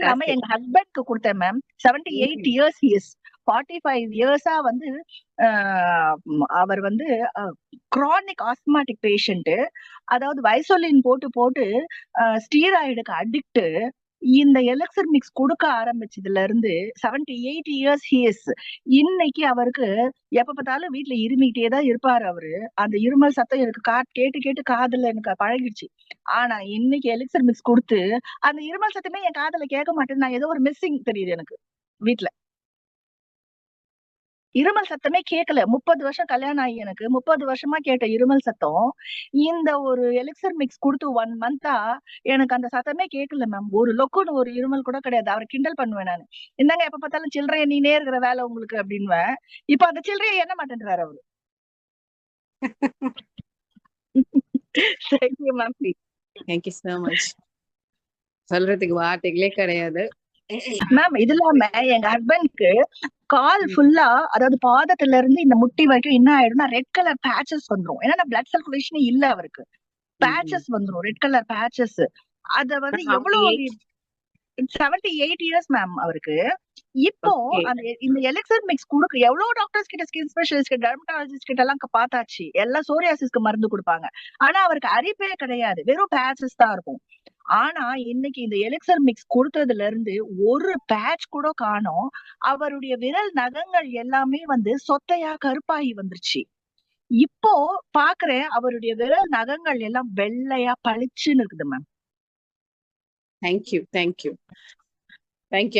இல்லாம Fantastic. எங்க ஹஸ்பண்ட்க்கு கொடுத்தேன் ma'am seventy eight. Years years forty five இயர்ஸா வந்து அவர் வந்து கிரானிக் ஆஸ்மாட்டிக் பேஷண்ட் அதாவது வைசோலின் போட்டு போட்டு ஸ்டீராய்டுக்கு அடிக்ட் இந்த எலக்சர் மிக்ஸ் கொடுக்க ஆரம்பிச்சதுல இருந்து செவன்டி எயிட் இயர்ஸ் ஹியஸ் இன்னைக்கு அவருக்கு எப்ப பார்த்தாலும் வீட்டுல இருமிக்கிட்டே தான் இருப்பாரு அவரு. அந்த இருமல் சத்தம் எனக்கு கா கேட்டு கேட்டு காதுல எனக்கு பழகிடுச்சு. ஆனா இன்னைக்கு எலக்சர் மிக்ஸ் கொடுத்து அந்த இருமல் சத்தமே என் காதுல கேட்க மாட்டேன் நான் ஏதோ ஒரு மிஸ்ஸிங் தெரியுது எனக்கு வீட்டுல இருமல் சத்தமே கேட்கல முப்பது வருஷம் கல்யாணம் ஆகி எனக்கு. முப்பது வருஷமா கேட்ட இருமல் சத்தம். இந்த ஒரு எலிக்சர் மிக்ஸ் கொடுத்து ஒன் மந்தா எனக்கு அந்த சத்தமே கேட்கல மேம் ஒரு லொக்குன்னு ஒரு இருமல் கூட கிடையாது. அவரை கிண்டல் பண்ணுவேன் நான். இந்தாங்க எப்ப பார்த்தாலும் சில்லறைய நீனே இருக்கிற வேலை உங்களுக்கு அப்படின்னுவேன். இப்ப அந்த சில்லறைய என்ன மாட்டேன்றாரு அவரு. Thank you ma'am thank you so much சொல்றதுக்கு வார்த்தைகளே கிடையாது. மேம் இது இல்லாம எங்க ஹஸ்பண்ட்க்கு கால் ஃபுல்லா அதாவது பாதத்துல இருந்து இந்த முட்டி வரைக்கும் என்ன ஆயிடும்னா ரெட் கலர் பேச்சஸ் வந்துரும். ஏன்னா பிளட் சர்க்குலேஷன் இல்ல அவருக்கு. பேச்சஸ் வந்துரும் ரெட் கலர் பேச்சஸ் அத வந்து எவ்வளவு செவன்டி எயிட் இயர்ஸ் மேம் அவருக்கு. இப்போ. அந்த இந்த எலெக்சர் மிக்ஸ் குடுக்க எவ்வளவு டாக்டர்ஸ் கிட்ட ஸ்கின் ஸ்பெஷலிஸ்ட் டெர்மட்டாலஜிஸ்ட் கிட்ட எல்லாம் பார்த்தாச்சு. எல்லாம் சோரியாசிஸ்க்கு மருந்து கொடுப்பாங்க. ஆனா அவருக்கு அரிப்பே கிடையாது. வெறும் பேச்சஸ் தான் இருக்கும். ஆனா இன்னைக்கு இந்த எலெக்சர் மிக்ஸ் கொடுத்ததுல இருந்து ஒரு பேட்ச் கூட காணோம். அவருடைய விரல் நகங்கள் எல்லாமே வந்து சொத்தையா கருப்பாகி வந்துருச்சு. இப்போ பாக்குறேன் அவருடைய விரல் நகங்கள் எல்லாம் வெள்ளையா பளிச்சுன்னு இருக்குது மேம் தேங்க்யூ தேங்க்யூ தேங்க்யூ